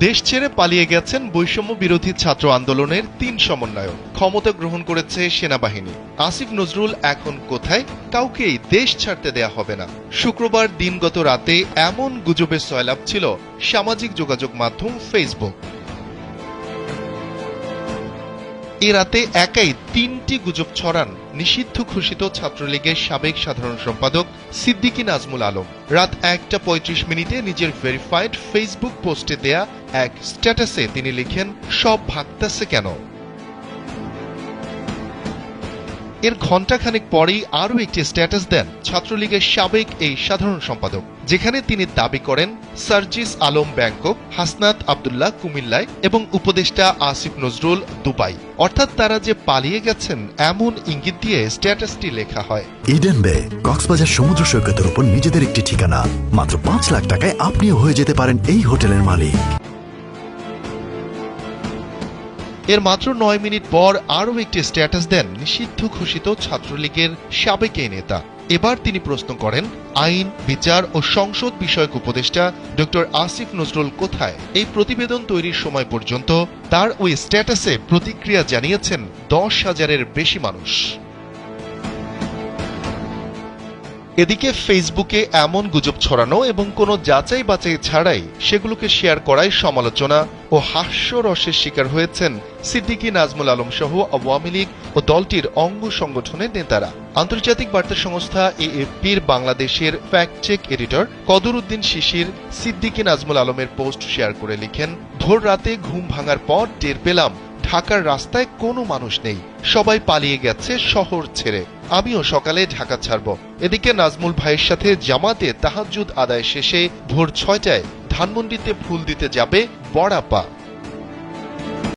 দেশ ছেড়ে পালিয়ে গেছেন বৈষম্য বিরোধী ছাত্র আন্দোলনের তিন সমন্বয়ক। ক্ষমতা গ্রহণ করেছে সেনাবাহিনী। আসিফ নজরুল এখন কোথায়? কাউকেই দেশ ছাড়তে দেয়া হবে না। শুক্রবার দিনগত রাতে এমন গুজবের সয়লাভ ছিল সামাজিক যোগাযোগ মাধ্যম ফেসবুক। এ রাতে একাই তিনটি গুজব ছড়ান নিষিদ্ধ ঘোষিত ছাত্রলীগের সাবেক সাধারণ সম্পাদক সিদ্দিকী নাজমুল আলম। রাত একটা পঁয়ত্রিশ মিনিটে নিজের ভেরিফাইড ফেসবুক পোস্টে দেয়া এক স্ট্যাটাসে তিনি লিখেন, সব ভাগতাছে কেন? এর ঘণ্টাখানেক পরেই আরও একটি স্ট্যাটাস দেন ছাত্রলীগের সাবেক এই সাধারণ সম্পাদক, যেখানে তিনি দাবি করেন, সার্জিস আলম ব্যাংকক, হাসনাত আবদুল্লাহ কুমিল্লায় এবং উপদেষ্টা আসিফ নজরুল দুবাই। অর্থাৎ তারা যে পালিয়ে গেছেন, এমন ইঙ্গিত দিয়ে স্ট্যাটাসটি লেখা হয়। ইডেন বে, কক্সবাজার সমুদ্র সৈকতের উপর নিজেদের একটি ঠিকানা। মাত্র পাঁচ লাখ টাকায় আপনিও হয়ে যেতে পারেন এই হোটেলের মালিক। এর মাত্র নয় মিনিট পর আরও একটি স্ট্যাটাস দেন নিষিদ্ধ ঘোষিত ছাত্রলীগের সাবেক এই নেতা। এবার তিনি প্রশ্ন করেন, আইন, বিচার ও সংসদ বিষয়ক উপদেষ্টা ডক্টর আসিফ নজরুল কোথায়? এই প্রতিবেদন তৈরির সময় পর্যন্ত তার ওই স্ট্যাটাসে প্রতিক্রিয়া জানিয়েছেন দশ হাজারের বেশি মানুষ। এদিকে ফেসবুকে এমন গুজব ছড়ানো এবং কোনো যাচাই বাছাই ছাড়াই সেগুলোকে শেয়ার করায় সমালোচনা ও হাস্যরসের শিকার হয়েছেন সিদ্দিকী, নাজমুল আলম সহ আওয়ামী লীগ ও দলটির অঙ্গ সংগঠনের নেতারা। আন্তর্জাতিক বার্তা সংস্থা এএফপির বাংলাদেশের ফ্যাক্ট চেক এডিটর কদর উদ্দিন শিশির সিদ্দিকী, নাজমুল আলমের পোস্ট শেয়ার করে লিখেন ভোর রাতে ঘুম ভাঙার পর টের পেলাম। ঢাকার রাস্তায় কোনো মানুষ নেই। সবাই পালিয়ে গেছে শহর ছেড়ে। আমিও সকালে ঢাকা ছাড়ব। এদিকে নাজমুল ভাইয়ের সাথে জামাতে তাহাজুদ আদায় শেষে ভোর ছয়টায় ধানমন্ডিতে ফুল দিতে যাবে বড়াপা।